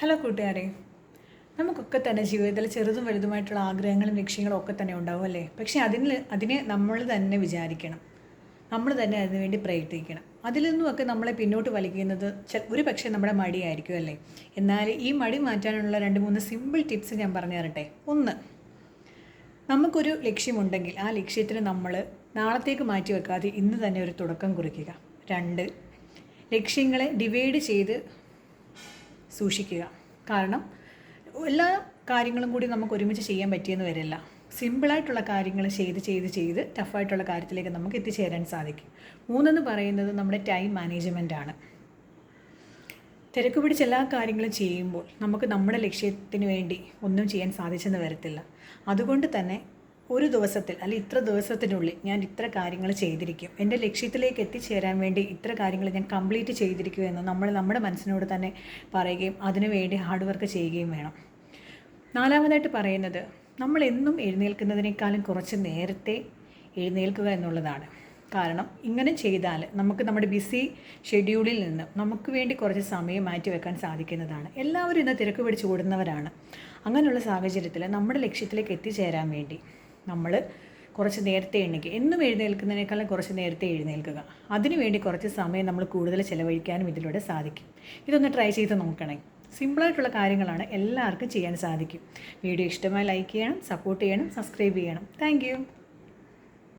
Hello കൂട്ടുകാരെ. നമുക്കൊക്കെ തന്നെ ജീവിതത്തിൽ ചെറുതും വലുതുമായിട്ടുള്ള ആഗ്രഹങ്ങളും ലക്ഷ്യങ്ങളും ഒക്കെ തന്നെ ഉണ്ടാവും അല്ലേ? പക്ഷേ അതിന് അതിനെ നമ്മൾ തന്നെ വിചാരിക്കണം. നമ്മൾ തന്നെ അതിനു വേണ്ടി പ്രയത്നിക്കണം. അതിൽ നിന്നുമൊക്കെ നമ്മളെ പിന്നോട്ട് വലിക്കുന്നത് ഒരു പക്ഷേ നമ്മുടെ മടിയായിരിക്കും അല്ലേ? എന്നാൽ ഈ മടി മാറ്റാനുള്ള രണ്ട് മൂന്ന് സിമ്പിൾ ടിപ്സ് ഞാൻ പറഞ്ഞു തരട്ടെ. ഒന്ന് നമുക്കൊരു ലക്ഷ്യമുണ്ടെങ്കിൽ ആ ലക്ഷ്യത്തിന് നമ്മൾ നാളത്തേക്ക് മാറ്റി വെക്കാതെ ഇന്ന് തന്നെ ഒരു തുടക്കം കുറിക്കുക. രണ്ട് ലക്ഷ്യങ്ങളെ ഡിവൈഡ് ചെയ്ത് സൂക്ഷിക്കുക. കാരണം എല്ലാ കാര്യങ്ങളും കൂടി നമുക്ക് ഒരുമിച്ച് ചെയ്യാൻ പറ്റിയെന്ന് വരില്ല. സിമ്പിളായിട്ടുള്ള കാര്യങ്ങൾ ചെയ്ത് ചെയ്ത് ചെയ്ത് ടഫായിട്ടുള്ള കാര്യത്തിലേക്ക് നമുക്ക് എത്തിച്ചേരാൻ സാധിക്കും. മൂന്നെന്ന് പറയുന്നത് നമ്മുടെ ടൈം മാനേജ്മെന്റ് ആണ്. തിരക്ക് പിടിച്ച് എല്ലാ കാര്യങ്ങളും ചെയ്യുമ്പോൾ നമുക്ക് നമ്മുടെ ലക്ഷ്യത്തിന് വേണ്ടി ഒന്നും ചെയ്യാൻ സാധിച്ചെന്ന് വരത്തില്ല. അതുകൊണ്ട് തന്നെ ഒരു ദിവസത്തിൽ അല്ലെങ്കിൽ ഇത്ര ദിവസത്തിനുള്ളിൽ ഞാൻ ഇത്ര കാര്യങ്ങൾ ചെയ്തിരിക്കും. എന്റെ ലക്ഷ്യത്തിലേക്ക് എത്തിച്ചേരാൻ വേണ്ടി ഇത്ര കാര്യങ്ങൾ ഞാൻ കംപ്ലീറ്റ് ചെയ്തിരിക്കും എന്ന് നമ്മൾ നമ്മുടെ മനസ്സിനോട് തന്നെ പറയുകയും അതിനുവേണ്ടി ഹാർഡ് വർക്ക് ചെയ്യുകയും വേണം. നാലാമതായിട്ട് പറയുന്നത് നമ്മൾ എന്നും എഴുന്നേൽക്കുന്നതിനേക്കാളും കുറച്ച് നേരത്തെ എഴുന്നേൽക്കുക എന്നുള്ളതാണ്. കാരണം ഇങ്ങനെ ചെയ്താൽ നമുക്ക് നമ്മുടെ ബിസി ഷെഡ്യൂളിൽ നിന്ന് നമുക്ക് വേണ്ടി കുറച്ച് സമയം മാറ്റി വെക്കാൻ സാധിക്കുന്നതാണ്. എല്ലാവരും ഇന്ന് തിരക്ക് പിടിച്ച് ഓടുന്നവരാണ്. അങ്ങനെയുള്ള സാഹചര്യത്തിൽ നമ്മുടെ ലക്ഷ്യത്തിലേക്ക് എത്തിച്ചേരാൻ വേണ്ടി നമ്മൾ കുറച്ച് നേരത്തെ എണ്ണിക്കുക. എന്നും എഴുന്നേൽക്കുന്നതിനേക്കാളും കുറച്ച് നേരത്തെ എഴുന്നേൽക്കുക. അതിനുവേണ്ടി കുറച്ച് സമയം നമ്മൾ കൂടുതൽ ചിലവഴിക്കാനും ഇതിലൂടെ സാധിക്കും. ഇതൊന്ന് ട്രൈ ചെയ്ത് നോക്കണേ. സിമ്പിളായിട്ടുള്ള കാര്യങ്ങളാണ് എല്ലാവർക്കും ചെയ്യാൻ സാധിക്കും. വീഡിയോ ഇഷ്ടമായി ലൈക്ക് ചെയ്യണം സപ്പോർട്ട് ചെയ്യണം സബ്സ്ക്രൈബ് ചെയ്യണം. താങ്ക്